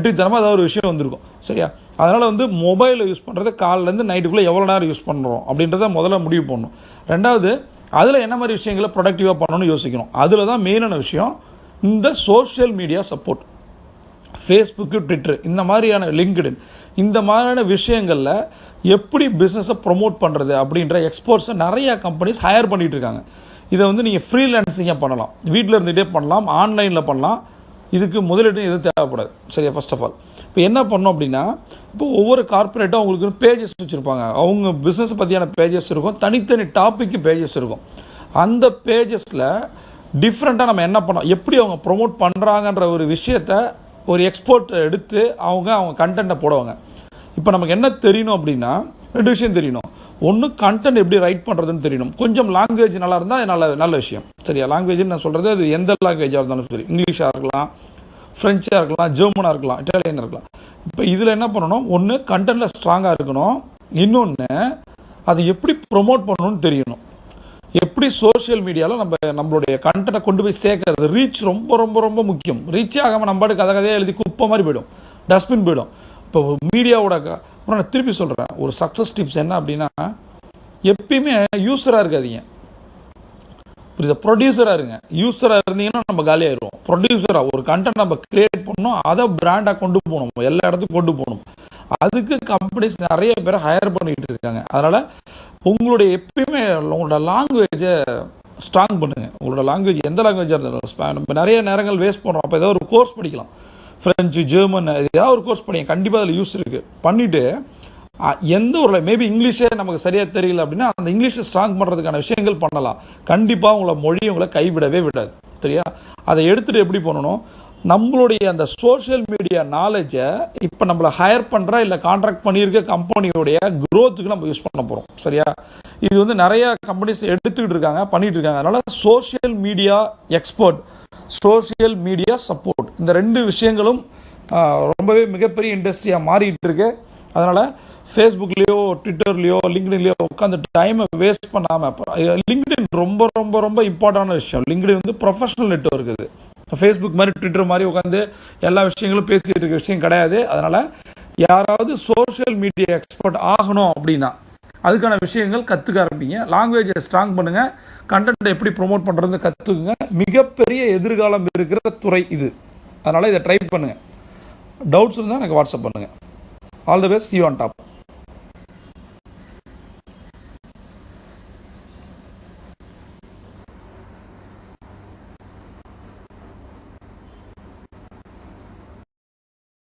வெற்றித்தனமாக ஏதாவது ஒரு விஷயம் வந்திருக்கும். சரியா? அதனால் வந்து மொபைலை யூஸ் பண்ணுறது காலிலேருந்து நைட்டுக்குள்ளே எவ்வளோ நேரம் யூஸ் பண்ணுறோம் அப்படின்றத முதல்ல முடிவு பண்ணணும். ரெண்டாவது அதில் என்ன மாதிரி விஷயங்களை ப்ரொடக்டிவாக பண்ணணும்னு யோசிக்கணும். அதில் தான் மெயினான விஷயம் இந்த social media support Facebook Twitter இந்த மாதிரியான லிங்க்டின் இந்த மாதிரியான விஷயங்களில் எப்படி பிஸ்னஸை ப்ரொமோட் பண்ணுறது அப்படின்ற எக்ஸ்போர்ட்ஸை நிறைய கம்பெனிஸ் ஹையர் பண்ணிகிட்டு இருக்காங்க. இதை வந்து நீங்கள் ஃப்ரீலான்சிங்காக பண்ணலாம். வீட்டில் இருந்துகிட்டே பண்ணலாம். ஆன்லைனில் பண்ணலாம். இதுக்கு முதலீடு எதுவும் தேவைப்படாது. சரியா? ஃபர்ஸ்ட் ஆஃப் ஆல் இப்போ என்ன பண்ணோம் அப்படின்னா இப்போ ஒவ்வொரு கார்ப்பரேட்டும் அவங்களுக்கு பேஜஸ் வச்சுருப்பாங்க. அவங்க பிஸ்னஸ் பற்றியான பேஜஸ் இருக்கும். தனித்தனி டாப்பிக்கு பேஜஸ் இருக்கும். அந்த பேஜஸில் டிஃப்ரெண்ட்டாக நம்ம என்ன பண்ணோம்? எப்படி அவங்க ப்ரொமோட் பண்ணுறாங்கன்ற ஒரு விஷயத்த ஒரு எக்ஸ்போர்ட் எடுத்து அவங்க அவங்க கண்டென்ட்டை போடுவாங்க. இப்போ நமக்கு என்ன தெரியணும் அப்படின்னா ரெண்டு விஷயம் தெரியணும். ஒன்று கண்டென்ட் எப்படி ரைட் பண்ணுறதுன்னு தெரியணும். கொஞ்சம் லாங்குவேஜ் நல்லா இருந்தால் நல்ல நல்ல விஷயம். சரியா? லாங்குவேஜ்னு நான் சொல்கிறது அது எந்த லாங்குவேஜாக இருந்தாலும் சரி. இங்கிலீஷாக இருக்கலாம் ஃப்ரெஞ்சாக இருக்கலாம் ஜெர்மனாக இருக்கலாம் இட்டாலியனாக இருக்கலாம். இப்போ இதில் என்ன பண்ணணும்? ஒன்று கண்டென்ட்டில் ஸ்ட்ராங்காக இருக்கணும். இன்னொன்று அதை எப்படி ப்ரொமோட் பண்ணணும்னு தெரியணும். எப்படி சோஷியல் மீடியாவில் நம்ம நம்மளுடைய கண்டென்ட்டை கொண்டு போய் சேர்க்கறது? ரீச் ரொம்ப ரொம்ப ரொம்ப முக்கியம். ரீச் ஆகாமல் நம்ம கதை கதையாக எழுதி குப்பை மாதிரி போயிடும். டஸ்ட்பின் போயிடும். இப்போ மீடியாவோட க- அப்புறம் நான் திருப்பி சொல்கிறேன் ஒரு சக்ஸஸ் டிப்ஸ் என்ன அப்படின்னா எப்பயுமே யூஸராக இருக்காதீங்க. புரியுது? ப்ரொடியூசராக இருங்க. யூஸராக இருந்தீங்கன்னா நம்ம காலியாயிருவோம் ப்ரொடியூசராக ஒரு கண்டென்ட் நம்ம கிரியேட் பண்ணோம் அதை பிராண்டாக கொண்டு போகணும். எல்லா இடத்துக்கும் கொண்டு போகணும். அதுக்கு கம்பெனிஸ் நிறைய பேரை ஹையர் பண்ணிட்டு இருக்காங்க. அதனால் உங்களுடைய எப்பயுமே உங்களோட லாங்குவேஜை ஸ்ட்ராங் பண்ணுங்கள் உங்களோட லாங்குவேஜ் எந்த லாங்குவேஜாக இருந்தாலும் நம்ம நிறைய நேரங்கள் வேஸ்ட் பண்ணுறோம் அப்போ ஏதோ ஒரு கோர்ஸ் படிக்கலாம். ஃப்ரெஞ்சு ஜெர்மன் ஏதாவது ஒரு கோர்ஸ் பண்ணி கண்டிப்பாக அதில் யூஸ் இருக்குது பண்ணிவிட்டு எந்த ஒரு மேபி இங்கிலீஷே நமக்கு சரியாக தெரியல அப்படின்னா அந்த இங்கிலீஷை ஸ்ட்ராங் பண்ணுறதுக்கான விஷயங்கள் பண்ணலாம். கண்டிப்பாக உங்களை மொழி உங்களை கைவிடவே விடாது. சரியா? அதை எடுத்துகிட்டு எப்படி பண்ணணும்? நம்மளுடைய அந்த சோஷியல் மீடியா நாலேஜை இப்போ நம்மளை ஹையர் பண்ணுற இல்லை கான்ட்ராக்ட் பண்ணியிருக்க கம்பெனியோடைய க்ரோத்துக்கு நம்ம யூஸ் பண்ண போகிறோம் சரியா? இது வந்து நிறையா கம்பெனிஸ் எடுத்துக்கிட்டு இருக்காங்க பண்ணிகிட்டு இருக்காங்க. அதனால் social media expert social media support இந்த ரெண்டு விஷயங்களும் ரொம்பவே மிகப்பெரிய இண்டஸ்ட்ரியாக மாறிட்டு இருக்கு அதனால் ஃபேஸ்புக்லேயோ ட்விட்டர்லேயோ லிங்க்டின்லேயோ உட்காந்து டைமை வேஸ்ட் பண்ணாமல் லிங்க்டின் ரொம்ப ரொம்ப ரொம்ப இம்பார்ட்டண்டான விஷயம். லிங்க்டின் வந்து ப்ரொஃபஷனல் நெட்ஒர்க் இது. ஃபேஸ்புக் மாதிரி ட்விட்டர் மாதிரி உட்காந்து எல்லா விஷயங்களும் பேசிகிட்டு இருக்க விஷயம் கிடையாது. அதனால் யாராவது சோஷியல் மீடியா எக்ஸ்பர்ட் ஆகணும் அப்படின்னா அதுக்கான விஷயங்கள் கற்றுக்க ஆரம்பிங்க. லாங்குவேஜை ஸ்ட்ராங் பண்ணுங்க. கண்டென்ட்டை எப்படி ப்ரோமோட் பண்ணுறது கற்றுக்குங்க மிகப்பெரிய எதிர்காலம் இருக்கிற துறை இது. அதனால் இதை ட்ரை பண்ணுங்கள் டவுட்ஸ் இருந்தால் எனக்கு வாட்ஸ்அப் பண்ணுங்கள் all the best you on top